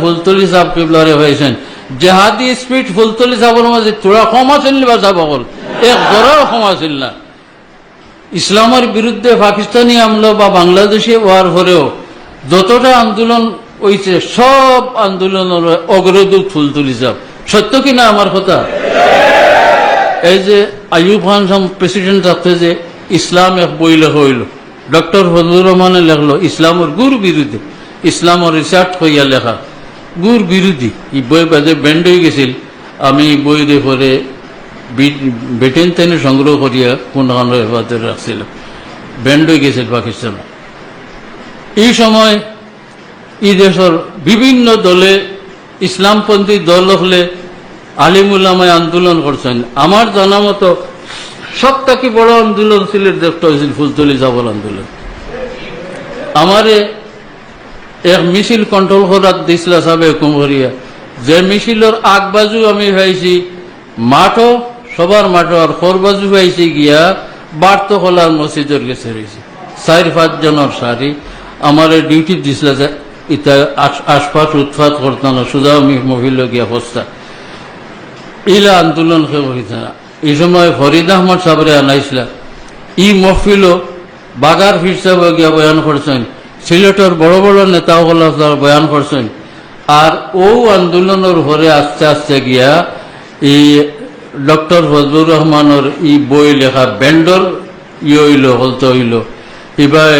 ফুলতলি সাহেব কিবলারে হয়েছেন। জেহাদি স্পিড ফুলতলি মাঝে তোরা কম আছিল বা এক জরার কম আছিল না। ইসলামের বিরুদ্ধে পাকিস্তানি বা হওয়ার পরেও যতটা আন্দোলন হয়েছে সব আন্দোলনের অগ্রদূত ফুলতলি সত্য কিনা আমার কথা? এই যে আইয়ুব খান প্রেসিডেন্ট থাকতে যে ইসলাম এক বই লেখা হইল। ডক্টর ফজলুর রহমানে লেখলো, ইসলামের গুর বিরুদ্ধে। ইসলামের রিসার্চ হইয়া লেখা। গুর বিরোধী। এই বই বাজে ব্যান্ড হয়ে গেছিল। আমি এই বই দিয়ে পরে বেটেন তেনে সংগ্রহ করিয়া কোন হেফাজতে রাখছিলাম। ব্যান্ড হয়ে গেছিল পাকিস্তান। এই সময় এই দেশের বিভিন্ন দলে ইসলামপন্থী দল হলে আলিমুল্লামায় আন্দোলন করছেন। আমার জানা মতো সব থেকে বড় আন্দোলন ছিল দেখতে হয়েছিল ফুলতলি জাবল আন্দোলন। আমারে এক মিছিল কন্ট্রোল করার দিছিল সাবে কুমরিয়া যে মিছিলের আগ বাজু আমি পাইছি মাঠও, সবার মাঠও আর খোর বাজু পাইছি গিয়া বার্ত খোলার মসজিদের গেছে রয়েছে। চার পাঁচ জনের সারি আমার ডিউটি দিছিল যে ইটা আশ- আশপাশ উৎপাত করতাম না সুদা আমি মহিলা গিয়া হস্তা। ইলা আন্দোলন হয়েছে না এই সময় ফরিদ আহমদ সাবরে আনাইছিল ই মহফিল বাগার ফির গিয়া বয়ান করছেন। সিলেটের বড় বড় নেতাগুলো বয়ান করছেন, আর ও আন্দোলনের হরে আস্তে আস্তে গিয়া এই ডক্টর ফজলুর রহমানের ই বই লেখা ব্যান্ডর ই হইল, হলতে হইল। এবার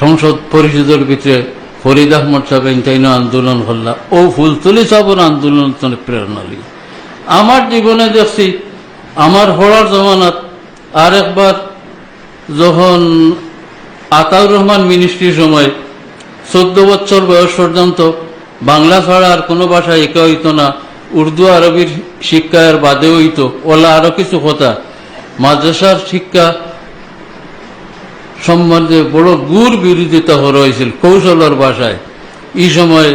সংসদ পরিষদের ভিতরে ফরিদ আহমদ সাহেব তাইন আন্দোলন করলা, ও ফুলতলি সাহেবের আন্দোলন প্রেরণা লিগে আমার জীবনে দেখছি, আমার হওয়ার জমানাত আর একবার যখন আতাউর রহমান মিনিস্ট্রির সময় চোদ্দ বছর বয়স পর্যন্ত বাংলা ছাড়া আর কোনো ভাষা একা হইতো না। উর্দু আরবির শিক্ষা আর বাদে হইতো। ওলা আরও কিছু কথা। মাদ্রাসার শিক্ষা সম্বন্ধে বড় গুর বিরোধিতা হয়েছিল কৌশলের ভাষায়। এই সময়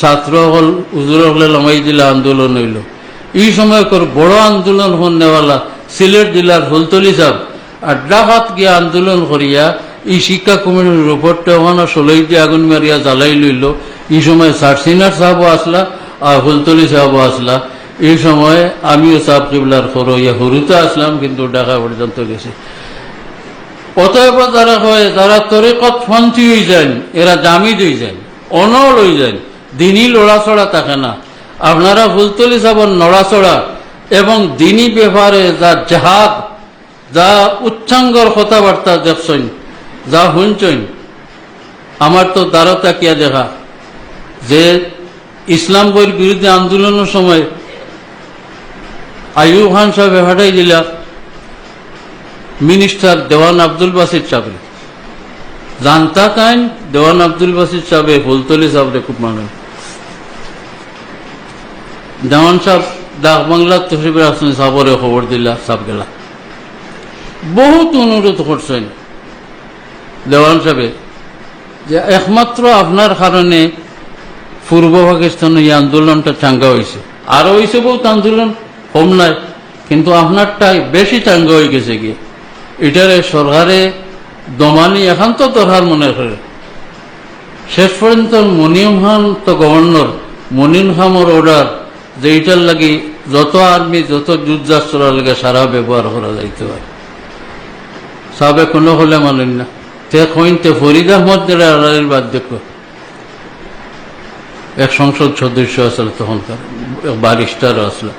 ছাত্র হল উজুর হলে লমাই দিলা আন্দোলন হইল। এই সময় বড় আন্দোলন হন নেওয়ালা সিলেট জেলার ফুলতলি সাহেব। আর ডাকাত গিয়া আন্দোলন করিয়া এই শিক্ষা কমিটির রিপোর্টটা ওখানে দিয়ে আগুন মারিয়া জ্বালাই লইল। এই সময় সারসিনার সাহেবও আসলা আর ফুলতলি সাহেবও আসলা। এই সময় আমিও সাহেব কিবলার খরো ইয়া হরুতে আসলাম, কিন্তু ঢাকা পর্যন্ত গেছি। অতএব যারা হয়, যারা তরিকত পন্থী হয়ে যান, এরা জামিদ হয়ে যান, অনল হয়ে যান, দিনই লড়াচড়া থাকে না। আপনারা ফুলতলি সাবন নড়াচড়া এবং দিনই ব্যাপারে যা জাহাদ, যা উচ্চাঙ্গর কথাবার্তা দেখছেন যা শুনছেন আমার তো দ্বারতা কিয়া দেখা। যে ইসলাম বইয়ের বিরুদ্ধে আন্দোলনের সময় আইয়ুব খান সাহেব হাটাই দিলা মিনিস্টার দেওয়ান আব্দুল বাসির চাবরে জানতা কাইন দেওয়ান আব্দুল বাসির চাবে ফুলতলি চাবরে খুব মানে দেওয়ান সাহেব ডাক বাংলার তহরিবের আসছেন সাবরে খবর দিলা সাব গেলা। বহুত অনুরোধ করছেন। দেওয়ান সাহেব, যে একমাত্র আপনার কারণে পূর্ব পাকিস্তানে এই আন্দোলনটা চাঙ্গা হয়েছে। আরও হয়েছে বহুত আন্দোলন কম নাই, কিন্তু আপনারটাই বেশি চাঙ্গা হয়ে গেছে গিয়ে। এটারে সরকারে দমানি এখন তো দরকার মনে করে। শেষ পর্যন্ত মনিম খান তো গভর্নর, মনিম খামর অর্ডার যে এটার লাগি যত আর্মি যত যুদ্ধাস্ত্র লাগে সারা ব্যবহার করা যাইতে পারে। সাবে কোনো হলে মানেন না। তে কইনতে ফরিদ আহমদ আড়াইয়ের বাদ এক সংসদ সদস্য আসলে তখনকার বারিস্টার আসলো।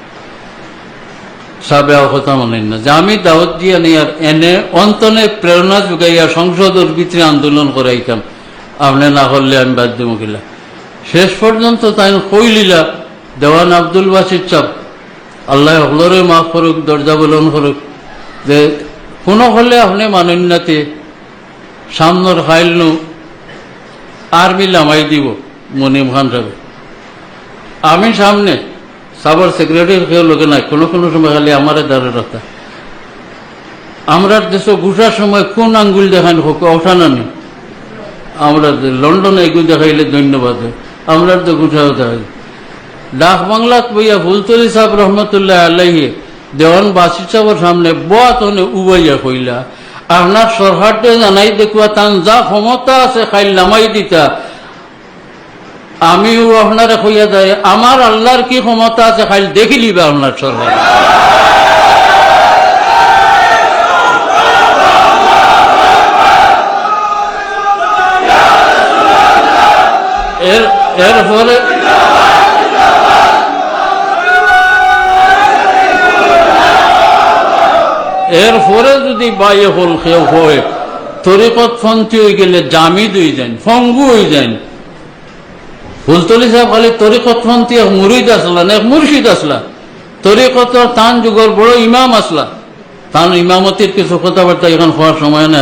সাবে কথা মানেন না। যে আমি দাওয়াত দিয়া নিয়ার এনে অন্তনে প্রেরণা যোগাইয়া সংসদের ভিতরে আন্দোলন করাইতাম, আপনি না করলে আমি বাদ দিব গেলা শেষ পর্যন্ত তাই কইলিলা দেওয়ান আব্দুল বাসির চাপ, আল্লাহ হলরে মাফ করুক, দরজা বলন করুক, যে কোনো হলে আপনি মানেন নাতে সামনের ফাইল নু আর্মি লামাই দিব, মনিম খান সাহেব। আমি সামনে সাবার সেক্রেটারি কেউ লোকে নাই, কোনো কোনো সময় খালি আমার দ্বারা রাখা। আমরা দেশ ঘুষার সময় কোন আঙ্গুল দেখান হোক ওঠানো নেই। আমরা লন্ডনে এগুলো দেখাইলে ধন্যবাদ। আমরা তো ঘুষা হতে হয় ডাক বাংলাত বইয়া ফুলতলি সাহেব রহমতুল্লাহ আল্লাহে দেওয়ান বাসি সাহেবের সামনে বয়া তনে উবাইয়া কইলা আপনার সরকারটা জানাই দেখুয়া, তান যা ক্ষমতা আছে খাইল নামাই দিতা। আমিও আপনারা কইয়া যায় আমার আল্লাহর কি ক্ষমতা আছে খালি দেখি লিবা আপনার এর এরপরে এরপরে যদি বাইয়ে হল কেউ হয়, তরিকত ফন্তি হয়ে গেলে জামি দুই যান, ফঙ্গু হয়ে যান। ফুলতলি সাহেব খালি তরিকত ফন্তি এক মুরিদ আসলা না, এক মুর্শিদ আসলা। তরিকতর তান যুগর বড় ইমাম আসলা। তান ইমামতির কিছু কথাবার্তা এখন হওয়ার সময় না